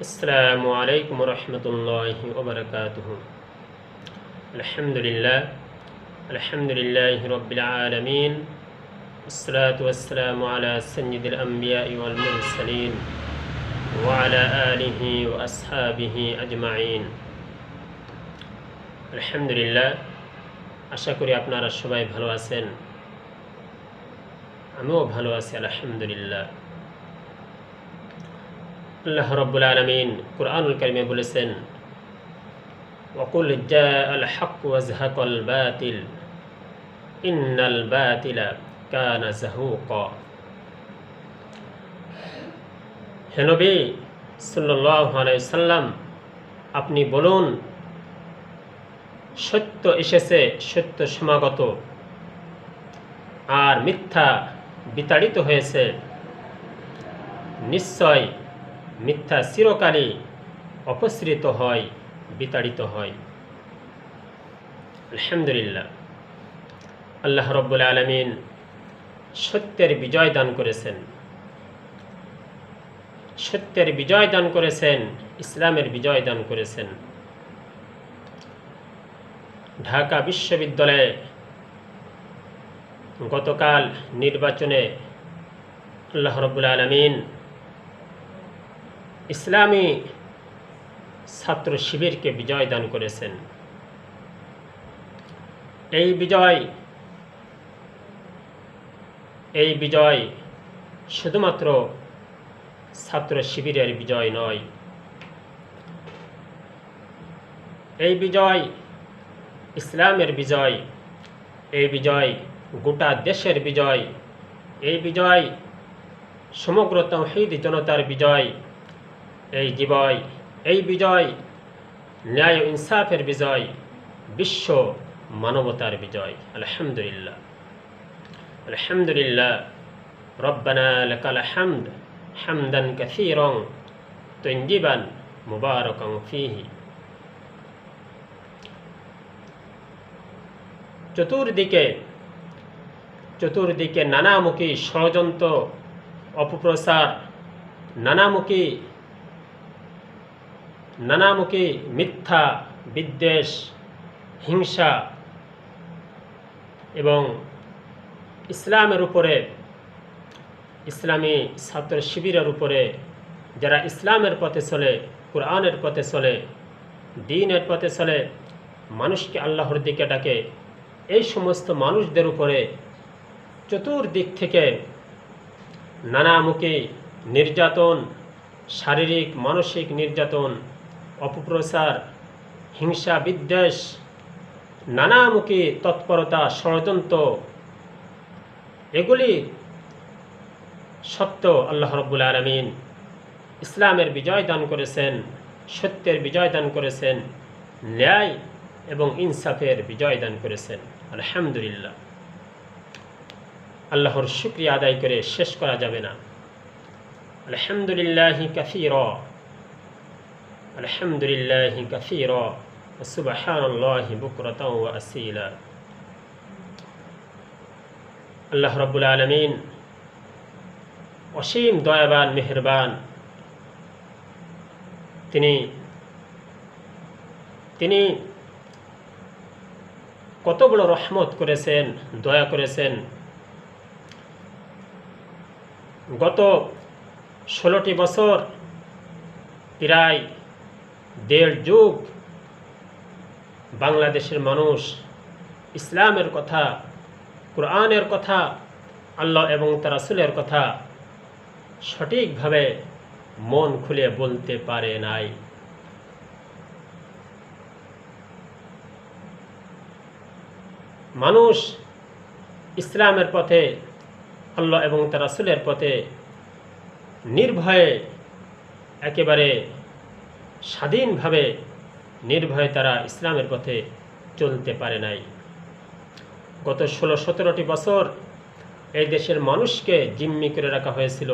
السلام عليكم ورحمة الله وبركاته الحمد لله الحمد لله رب العالمين والصلاة والسلام على سيد الأنبياء والمرسلين وعلى آله وأصحابه أجمعين الحمد لله আশা করি আপনারা সবাই ভালো আছেন আমিও ভালো আছি আলহামদুলিল্লাহ আল্লাহ রব্বুল আলমিন, কুরআনুল করিমে বলেছেন বাতিল, ইন্নাল বাতিলা হেনবি সাল্লাম, আপনি বলুন, সত্য এসেছে, সত্য সমাগত, আর মিথ্যা বিতাড়িত হয়েছে। নিশ্চয় মিথ্যা চিরকালই অপসৃত হয়, বিতাড়িত হয়। আলহামদুলিল্লাহ। আল্লাহ রব্বুল আলমিন সত্যের বিজয় দান করেছেন। সত্যের বিজয় দান করেছেন, ইসলামের বিজয় দান করেছেন। ঢাকা বিশ্ববিদ্যালয়ে গতকাল নির্বাচনে আল্লাহ রব্বুল আলমিন ইসলামী ছাত্র শিবিরকে বিজয় দান করেছেন। এই বিজয় এই বিজয় শুধুমাত্র ছাত্র শিবিরের বিজয় নয়। এই বিজয় ইসলামের বিজয়, এই বিজয় গোটা দেশের বিজয়, এই বিজয় সমগ্র তৌহিদ জনতার বিজয় এই জীবয় এই বিজয় ন্যায় ইনসাফের বিজয়, বিশ্ব মানবতার বিজয়। আলহামদুলিল্লাহ। আলহামদুলিল্লাহ, রব্বানা লাকাল হামদ হামদান কাসীরান তৈজিবান মুবারাকান ফীহি। চতুর্দিকে চতুর্দিকে নানামুখী ষড়যন্ত্র, অপপ্রচার, নানামুখী নানামুখী মিথ্যা, বিদ্বেষ, হিংসা এবং ইসলামের উপরে, ইসলামী ছাত্র শিবিরের উপরে যারা ইসলামের পথে চলে, কোরআনের পথে চলে, দিনের পথে চলে, মানুষকে আল্লাহর দিকে ডাকে, এই সমস্ত মানুষদের উপরে চতুর্দিক থেকে নানামুখী নির্যাতন, শারীরিক, মানসিক নির্যাতন অপপ্রচার, হিংসা, বিদ্বেষ, নানামুখী তৎপরতা, ষড়যন্ত্র, এগুলি সত্য আল্লাহ রব্বুল আলমিন ইসলামের বিজয় দান করেছেন, সত্যের বিজয় দান করেছেন, ন্যায় এবং ইনসাফের বিজয় দান করেছেন। আলহামদুলিল্লাহ। আল্লাহর শুক্রিয়া আদায় করে শেষ করা যাবে না। আলহামদুলিল্লাহি কাসির। আলহামদুলিল্লাহি কাসির সুবহানাল্লাহি বুকরাতাও ওয়া আল্লাহ রাব্বুল আলামিন অসীম দয়াবান, মেহেরবান। তিনি তিনি কত বড় রহমত করেছেন, দয়া করেছেন। গত ষোলোটি বছর প্রায় দেড় যুগ বাংলাদেশের মানুষ ইসলামের কথা, কোরআনের কথা, আল্লাহ এবং তার রাসুলের কথা সঠিকভাবে মন খুলে বলতে পারে নাই। মানুষ ইসলামের পথে, আল্লাহ এবং তার রাসুলের পথে নির্ভয়ে একেবারে স্বাধীনভাবে নির্ভয়ে তারা ইসলামের পথে চলতে পারে নাই। গত ষোলো সতেরোটি বছর এই দেশের মানুষকে জিম্মি করে রাখা হয়েছিল।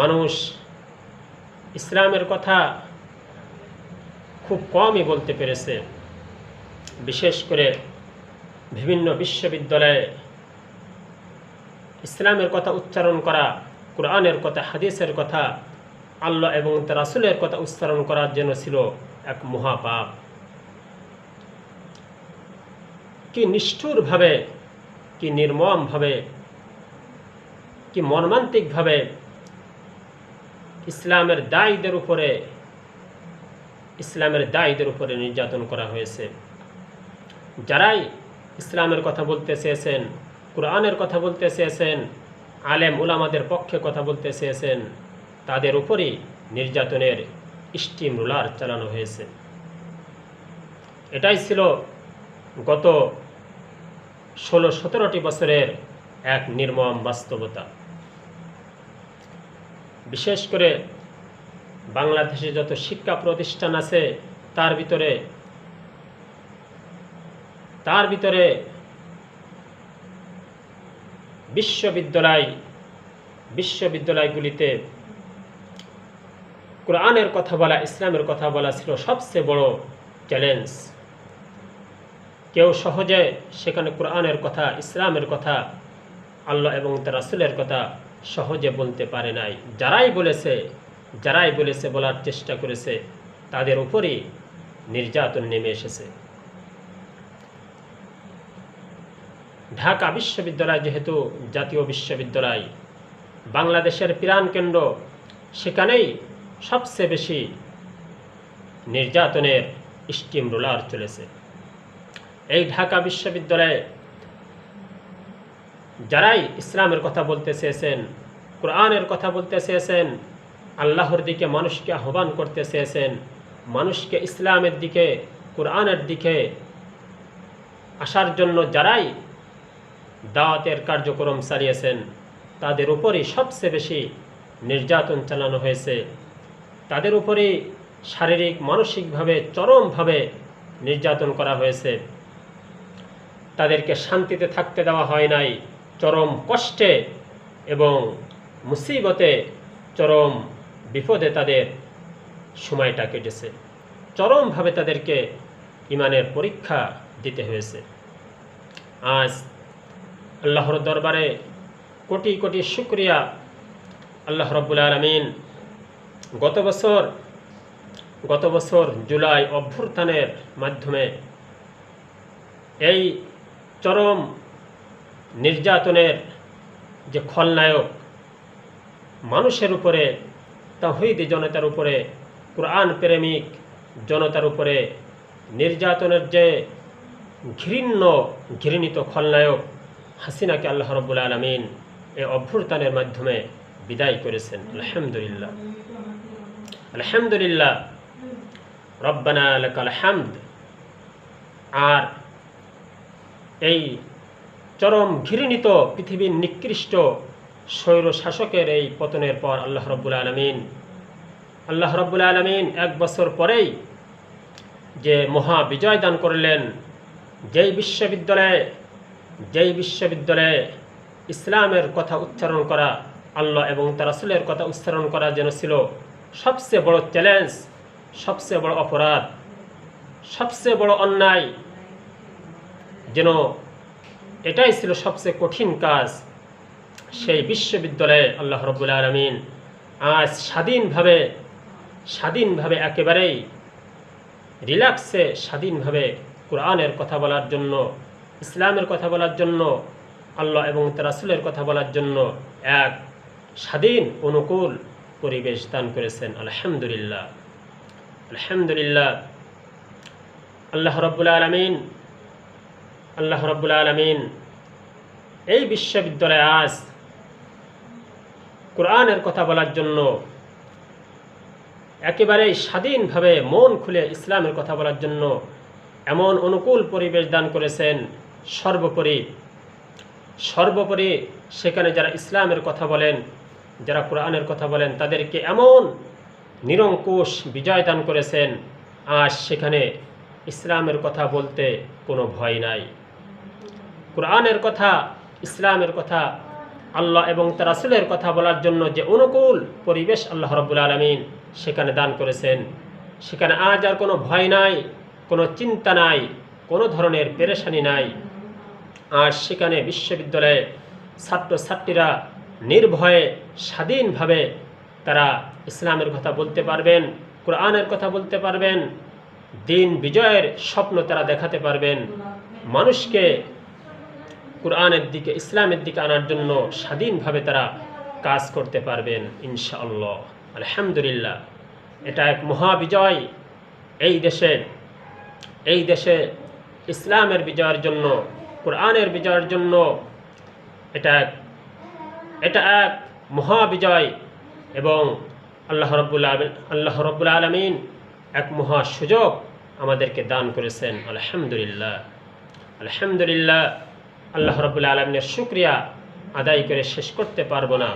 মানুষ ইসলামের কথা খুব কমই বলতে পেরেছে। বিশেষ করে বিভিন্ন বিশ্ববিদ্যালয়ে ইসলামের কথা উচ্চারণ করা, কোরআনের কথা, হাদিসের কথা আল্লাহ এবং তার রাসুলের কথা উচ্চারণ করার জন্য ছিল এক মহাপাপ। কি নিষ্ঠুরভাবে, কি নির্মমভাবে, কি মর্মান্তিকভাবে ইসলামের দায়ীদের উপরে, ইসলামের দায়ীদের উপরে নির্যাতন করা হয়েছে। যারাই ইসলামের কথা বলতে চেয়েছেন, কোরআনের কথা বলতে চেয়েছেন, আলেম উলামাদের পক্ষে কথা বলতে চেয়েছেন তাদের উপরই নির্যাতনের স্টিম রুলার চালানো হয়েছে। এটাই ছিল গত ষোলো সতেরোটি বছরের এক নির্মম বাস্তবতা। বিশেষ করে বাংলাদেশে যত শিক্ষা প্রতিষ্ঠান আছে, তার ভিতরে তার ভিতরে বিশ্ববিদ্যালয়, বিশ্ববিদ্যালয়গুলিতে কোরআনের কথা বলা, ইসলামের কথা বলা ছিল সবচেয়ে বড় চ্যালেঞ্জ কেউ সহজে সেখানে কোরআনের কথা, ইসলামের কথা, আল্লাহ এবং তার রাসুলের কথা সহজে বলতে পারে নাই। যারাই বলেছে যারাই বলেছে বলার চেষ্টা করেছে, তাদের উপরই নির্যাতন নেমে এসেছে। ঢাকা বিশ্ববিদ্যালয় যেহেতু জাতীয় বিশ্ববিদ্যালয়, বাংলাদেশের প্রাণকেন্দ্র, সেখানেই সবচেয়ে বেশি নির্যাতনের স্টিম রোলার চলেছে। এই ঢাকা বিশ্ববিদ্যালয়ে যারাই ইসলামের কথা বলতে চেয়েছেন, কোরআনের কথা বলতে চেয়েছেন, আল্লাহর দিকে মানুষকে আহ্বান করতে চেয়েছেন, মানুষকে ইসলামের দিকে, কোরআনের দিকে আসার জন্য যারাই দাওয়াতের কার্যক্রম চালিয়েছেন, তাদের উপরই সবচেয়ে বেশি নির্যাতন চালানো হয়েছে। তাদের উপরেই শারীরিক, মানসিকভাবে, চরমভাবে নির্যাতন করা হয়েছে। তাদেরকে শান্তিতে থাকতে দেওয়া হয় নাই। চরম কষ্টে এবং মুসিবতে, চরম বিপদে তাদের সময়টা কেটেছে। চরমভাবে তাদেরকে ইমানের পরীক্ষা দিতে হয়েছে। আজ আল্লাহর দরবারে কোটি কোটি শুক্রিয়া। আল্লাহ রব্বুল আলমিন গত বছর গত বছর জুলাই অভ্যুত্থানের মাধ্যমে এই চরম নির্যাতনের যে খলনায়ক মানুষের উপরে, তাহিদ জনতার উপরে, কোরআন প্রেমিক জনতার উপরে নির্যাতনের যে ঘৃণ্য, ঘৃণিত খলনায়ক হাসিনাকে আল্লাহ রব্বুল আলমিন এই অভ্যুত্থানের মাধ্যমে বিদায় করেছেন। আলহামদুলিল্লাহ। আলহামদুলিল্লাহ। রব্বানা লাকাল হামদ। আর এই চরম ঘৃণিত পৃথিবীর নিকৃষ্ট স্বৈর শাসকের এই পতনের পর আল্লাহ রব্বুল আলমিন, আল্লাহ রব্বুল আলমিন এক বছর পরেই যে মহা বিজয় দান করলেন, যেই বিশ্ববিদ্যালয়ে যেই বিশ্ববিদ্যালয়ে ইসলামের কথা উচ্চারণ করা, আল্লাহ এবং তারাসুলের কথা উচ্চারণ করা যেন ছিল সবচেয়ে বড় চ্যালেঞ্জ সবচেয়ে বড় অপরাধ, সবচেয়ে বড় অন্যায়। যেন এটাই ছিল সবচেয়ে কঠিন কাজ সেই বিশ্ববিদ্যালয়ে আল্লাহ রব্বুল আলমিন আজ স্বাধীনভাবে স্বাধীনভাবে একেবারেই রিল্যাক্সে স্বাধীনভাবে কোরআনের কথা বলার জন্য, ইসলামের কথা বলার জন্য, আল্লাহ এবং তারাসুলের কথা বলার জন্য এক স্বাধীন, অনুকূল পরিবেশ দান করেছেন, আলহামদুলিল্লাহ। আলহামদুলিল্লাহ। আল্লাহ রব্বুল আলমিন, আল্লাহ রব্বুল আলমিন এই বিশ্ববিদ্যালয়ে আজ কোরআনের কথা বলার জন্য একেবারেই স্বাধীনভাবে মন খুলে ইসলামের কথা বলার জন্য এমন অনুকূল পরিবেশ দান করেছেন সর্বোপরি। সর্বোপরি সেখানে যারা ইসলামের কথা বলেন যারা কোরআনের কথা বলেন, তাদেরকে এমন নিরঙ্কুশ বিজয় দান করেছেন, আজ সেখানে ইসলামের কথা বলতে কোনো ভয় নাই। কোরআনের কথা, ইসলামের কথা, আল্লাহ এবং তার রাসুলের কথা বলার জন্য যে অনুকূল পরিবেশ আল্লাহ রব্বুল আলমিন সেখানে দান করেছেন, সেখানে আজ আর কোনো ভয় নাই, কোনো চিন্তা নাই, কোনো ধরনের পেরেশানি নাই। আর সেখানে বিশ্ববিদ্যালয়ে ছাত্রছাত্রীরা নির্ভয়ে, স্বাধীনভাবে তারা ইসলামের কথা বলতে পারবেন, কোরআনের কথা বলতে পারবেন, দিন বিজয়ের স্বপ্ন তারা দেখাতে পারবেন। মানুষকে কোরআনের দিকে, ইসলামের দিকে আনার জন্য স্বাধীনভাবে তারা কাজ করতে পারবেন, ইনশাআল্লাহ। আলহামদুলিল্লাহ। এটা এক মহাবিজয় এই দেশে। এই দেশে ইসলামের বিজয়ের জন্য, কোরআনের বিজয়ের জন্য এটা এক এটা এক মহাবিজয় এবং আল্লাহ রব্বুল আলমিন, আল্লাহ রব্বুল আলমিন এক মহা সুযোগ আমাদেরকে দান করেছেন। আলহামদুলিল্লাহ। আলহামদুলিল্লাহ, আল্লাহ রব্বুল আলমিনের শুক্রিয়া আদায় করে শেষ করতে পারব না।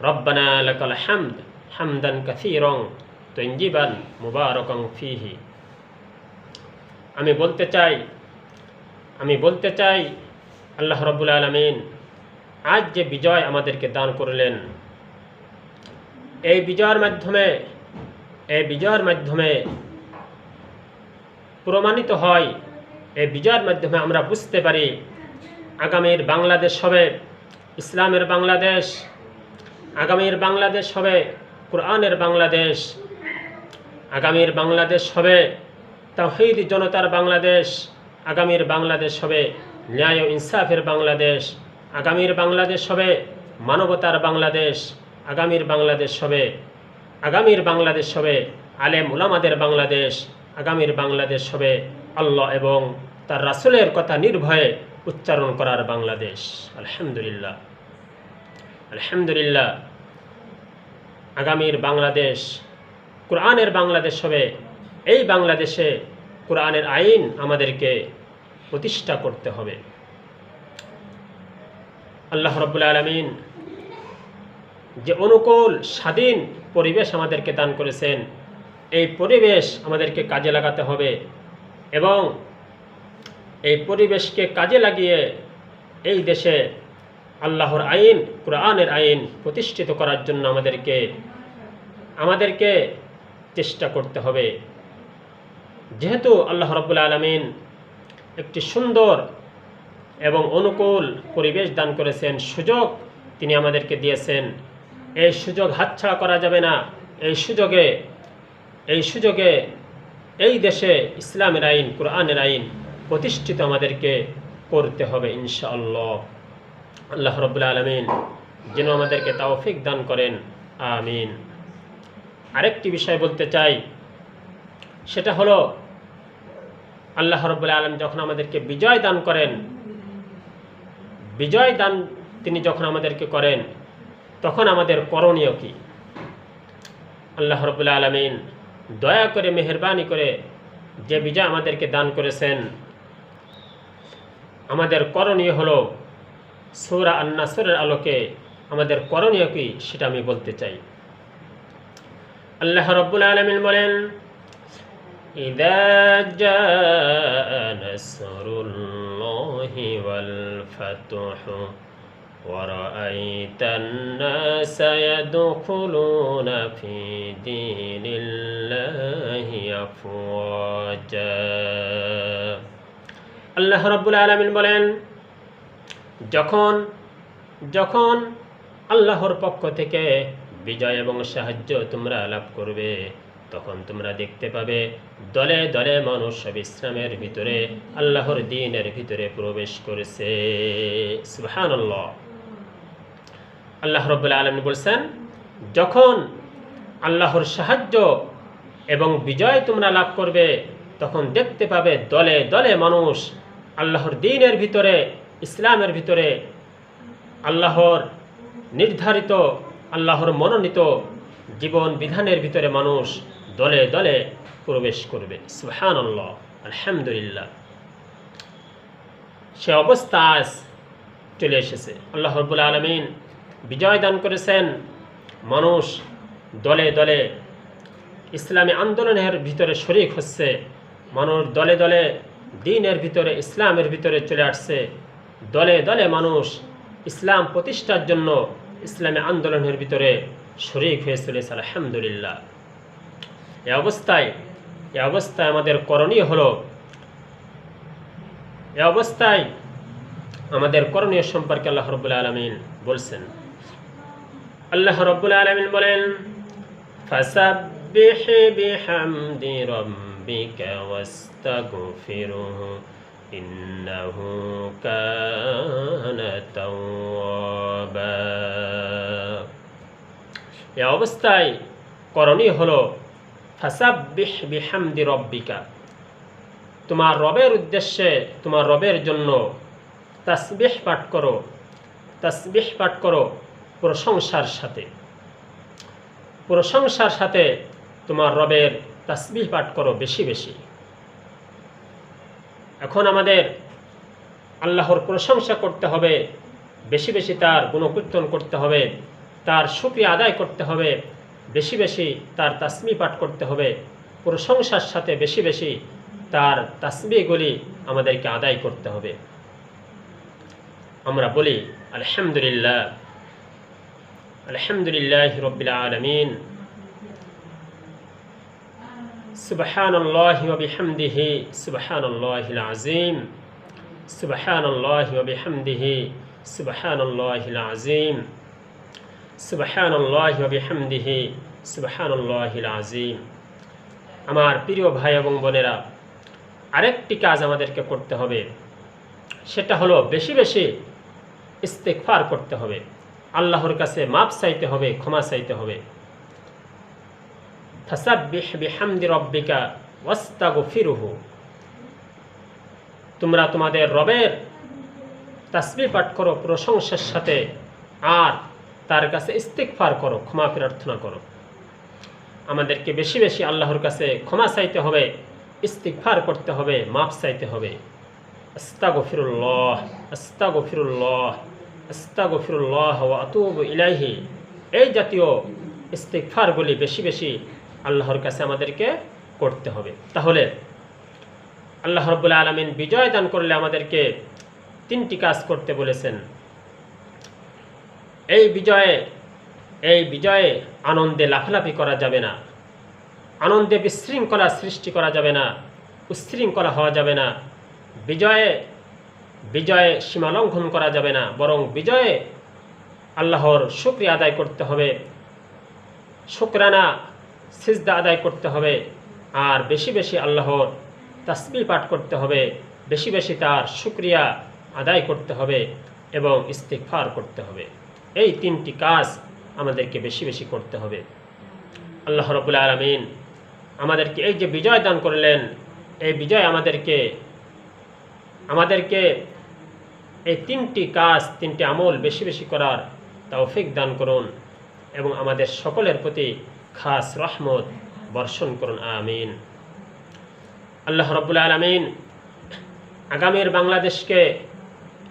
রব্বানা লাকাল হামদ, হামদান কাসীরং তঞ্জিবান মুবারকং ফিহি। আমি বলতে চাই, আমি বলতে চাই, আল্লাহ রব্বুল আলমিন আজ যে বিজয় আমাদেরকে দান করলেন, এই বিজয়ের মাধ্যমে, এই বিজয়ের মাধ্যমে প্রমাণিত হয়, এই বিজয়ের মাধ্যমে আমরা বুঝতে পারি আগামীর বাংলাদেশ হবে, ইসলামের বাংলাদেশ, আগামীর বাংলাদেশ হবে, কোরআনের বাংলাদেশ, আগামীর বাংলাদেশ হবে তাহিদ জনতার বাংলাদেশ, আগামীর বাংলাদেশ হবে, ন্যায় ও ইনসাফের বাংলাদেশ আগামীর বাংলাদেশ হবে মানবতার বাংলাদেশ, আগামীর বাংলাদেশ হবে, আগামীর বাংলাদেশ হবে আলেম উলামাদের বাংলাদেশ, আগামীর বাংলাদেশ হবে আল্লাহ এবং তার রাসুলের কথা নির্ভয়ে উচ্চারণ করার বাংলাদেশ। আলহামদুলিল্লাহ। আলহামদুলিল্লাহ। আগামীর বাংলাদেশ, কোরআনের বাংলাদেশ হবে, এই বাংলাদেশে কোরআনের আইন আমাদেরকে প্রতিষ্ঠা করতে হবে। আল্লাহ রব্বুল আলমিন যে অনুকূল, স্বাধীন পরিবেশ আমাদেরকে দান করেছেন। এই পরিবেশ আমাদেরকে কাজে লাগাতে হবে এবং এই পরিবেশকে কাজে লাগিয়ে এই দেশে আল্লাহর আইন, কোরআনের আইন প্রতিষ্ঠিত করার জন্য আমাদেরকে আমাদেরকে চেষ্টা করতে হবে। যেহেতু আল্লাহ রব্বুল আলমিন একটি সুন্দর এবং অনুকূল পরিবেশ দান করেছেন, সুযোগ তিনি আমাদেরকে দিয়েছেন। এই সুযোগ হাতছাড়া করা যাবে না। এই সুযোগে এই সুযোগে এই দেশে ইসলামের আইন, কোরআনের আইন প্রতিষ্ঠিত আমাদেরকে করতে হবে ইনশাআল্লাহ। আল্লাহ রব্বুল আলমিন যেন আমাদেরকে তাওফিক দান করেন। আমিন। আরেকটি বিষয় বলতে চাই, সেটা হলো, আল্লাহ রব্বুল আলম যখন আমাদেরকে বিজয় দান করেন বিজয় দান তিনি যখন আমাদেরকে করেন, তখন আমাদের করণীয় কী? আল্লাহ রবুল্লা আলমিন দয়া করে, মেহরবানি করে যে বিজয় আমাদেরকে দান করেছেন, আমাদের করণীয় হল সৌরা আন্নাসরের আলোকে আমাদের করণীয় কী সেটা আমি বলতে চাই। আল্লাহ রব্বুল আলমিন বলেন, ইদা والفتح ورأيت الناس يدخلون في دين الله أفواجا আল্লাহ রব্বুল আলমিন বলেন যখন যখন আল্লাহর পক্ষ থেকে বিজয় এবং সাহায্য তোমরা লাভ করবে তখন তোমরা দেখতে পাবে দলে দলে মানুষ সব ইসলামের ভিতরে, আল্লাহর দিনের ভিতরে প্রবেশ করেছে। আল্লাহ রব্বুল আলম বলছেন, যখন আল্লাহর সাহায্য এবং বিজয় তোমরা লাভ করবে, তখন দেখতে পাবে দলে দলে মানুষ আল্লাহর দিনের ভিতরে, ইসলামের ভিতরে, আল্লাহর নির্ধারিত, আল্লাহর মনোনীত জীবন বিধানের ভিতরে মানুষ দলে দলে প্রবেশ করবে। সুহান আল্লাহ আলহামদুলিল্লাহ। সে অবস্থা আজ চলে এসেছে। আল্লাহ রবুল আলমিন বিজয় দান করেছেন মানুষ দলে দলে। ইসলামী আন্দোলনের ভিতরে শরিক হচ্ছে, মানুষ দলে দলে দিনের ভিতরে, ইসলামের ভিতরে চলে আসছে। দলে দলে মানুষ ইসলাম প্রতিষ্ঠার জন্য ইসলামী আন্দোলনের ভিতরে শরিক হয়ে চলেছে, আলহামদুলিল্লাহ। এ অবস্থায় এ অবস্থায় আমাদের করণীয় হলো, এ অবস্থায় আমাদের করণীয় সম্পর্কে আল্লাহ রবুল্লা আলমিন বলছেন। আল্লাহ রব্বুল আলমিন বলেন, ফাসাব্বিহ বিহামদি রব্বিকা ওয়াস্তাগফিরহু, ইন্নাহু কানা তাওয়াবা। এ অবস্থায় করণীয় হলো ফাসাব্বিহ বিহামদি রব্বিকা। তোমার রবের উদ্দেশ্যে, তোমার রবের জন্য তাসবিহ পাঠ করো, তাসবিহ পাঠ করো প্রশংসার সাথে। প্রশংসার সাথে তোমার রবের তাসবিহ পাঠ করো বেশি বেশি। এখন আমাদের আল্লাহর প্রশংসা করতে হবে, বেশি বেশি তার গুণকীর্তন করতে হবে, তার সুক্রিয়া আদায় করতে হবে বেশি বেশি তার তাসমি পাঠ করতে হবে প্রশংসার সাথে বেশি বেশি তার তাসবিগুলি আমাদেরকে আদায় করতে হবে আমরা বলি আলহামদুলিল্লাহ আলহামদুলিল্লাহ রবিল আলমিন سبحان الله وبحمده سبحان الله العظيم سبحان الله وبحمده سبحان الله العظيم সুবাহানুল্লাহ সুবাহানুল্লাহিল আজিম আমার প্রিয় ভাই এবং বোনেরা, আরেকটি কাজ আমাদেরকে করতে হবে। সেটা হলো বেশি বেশি ইস্তেকফার করতে হবে। আল্লাহর কাছে মাপ চাইতে হবে, ক্ষমা চাইতে হবে। ফাসাব্বিহ বিহামদি রব্বিকা তোমরা তোমাদের রবের তাসবি পাঠ করো, প্রশংসার সাথে। আর তার কাছে ইস্তিকফার করো, ক্ষমা প্রার্থনা করো। আমাদেরকে বেশি বেশি আল্লাহর কাছে ক্ষমা চাইতে হবে ইস্তিকফার করতে হবে মাপ চাইতে হবে। আস্তাগফিরুল্লাহ আস্তাগফিরুল্লাহ আস্তাগফিরুল্লাহ ওয়া আতুবু ইলাইহি। এই জাতীয় ইস্তিকফারগুলি বেশি বেশি আল্লাহর কাছে আমাদেরকে করতে হবে। তাহলে আল্লাহ রব্বুল আলমিন বিজয় দান করলে আমাদেরকে তিনটি কাজ করতে বলেছেন। এই বিজয়ে এই বিজয়ে আনন্দে লাফালাফি করা যাবে না। আনন্দে বিশৃঙ্খলা সৃষ্টি করা যাবে না, উশৃঙ্খলা হওয়া যাবে না। বিজয়ে বিজয়ে সীমালঙ্ঘন করা যাবে না, বরং বিজয়ে আল্লাহর শুক্রিয়া আদায় করতে হবে। শুক্রানা, সিজদা আদায় করতে হবে। আর বেশি বেশি আল্লাহর তাসবি পাঠ করতে হবে। বেশি বেশি তার শুক্রিয়া আদায় করতে হবে এবং ইস্তেকফার করতে হবে। এই তিনটি কাজ আমাদেরকে বেশি বেশি করতে হবে। আল্লাহ রবুল আলমিন আমাদেরকে এই যে বিজয় দান করলেন, এই বিজয় আমাদেরকে আমাদেরকে এই তিনটি কাজ, তিনটি আমল বেশি বেশি করার তৌফিক দান করুন এবং আমাদের সকলের প্রতি খাস রহমত বর্ষণ করুন, আমিন। আল্লাহ রব্বুল আলমিন আগামীর বাংলাদেশকে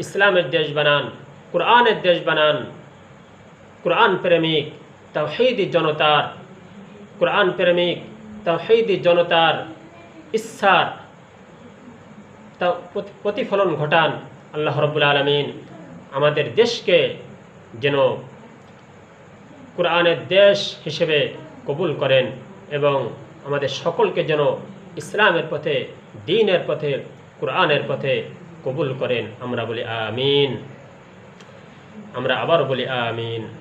ইসলামের দেশ বানান, কোরআনের দেশ বানান কোরআন প্রেমিক, তাওহিদি জনতার, কোরআন প্রেমিক, তাওহিদি জনতার ইচ্ছার তা প্রতিফলন ঘটান আল্লাহ রব্বুল আলমিন। আমাদের দেশকে যেন কোরআনের দেশ হিসেবে কবুল করেন এবং আমাদের সকলকে যেন ইসলামের পথে, দিনের পথে, কোরআনের পথে কবুল করেন। আমরা বলি আমিন। আমরা আবার বলি আমিন।